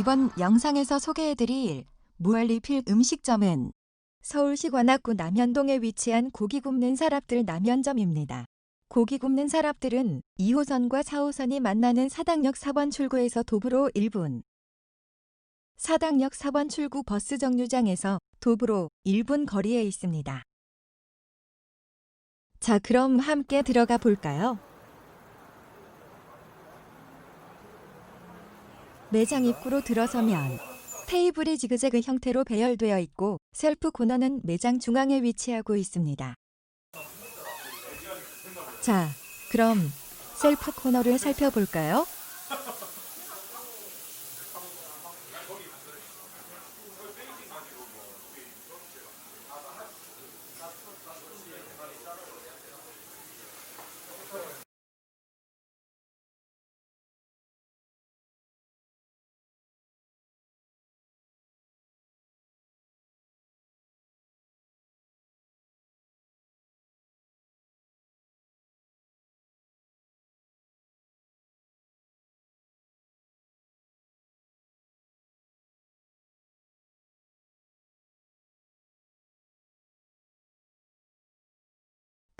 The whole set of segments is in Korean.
이번 영상에서 소개해드릴 무한리필 음식점은 서울시 관악구 남현동에 위치한 고기 굽는 사람들 남현점입니다. 고기 굽는 사람들은 2호선과 4호선이 만나는 사당역 4번 출구에서 도보로 1분, 사당역 4번 출구 버스 정류장에서 도보로 1분 거리에 있습니다. 자, 그럼 함께 들어가 볼까요? 매장 입구로 들어서면 테이블이 지그재그 형태로 배열되어 있고 셀프 코너는 매장 중앙에 위치하고 있습니다. 자, 그럼 셀프 코너를 살펴볼까요?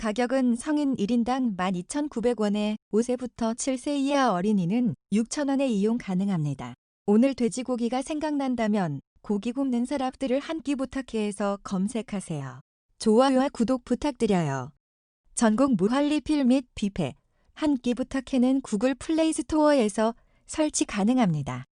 가격은 성인 1인당 12,900원에 5세부터 7세 이하 어린이는 6,000원에 이용 가능합니다. 오늘 돼지고기가 생각난다면 고기 굽는 사람들을 한 끼 부탁해에서 검색하세요. 좋아요와 구독 부탁드려요. 전국 무한 리필 및 뷔페 한 끼 부탁해는 구글 플레이 스토어에서 설치 가능합니다.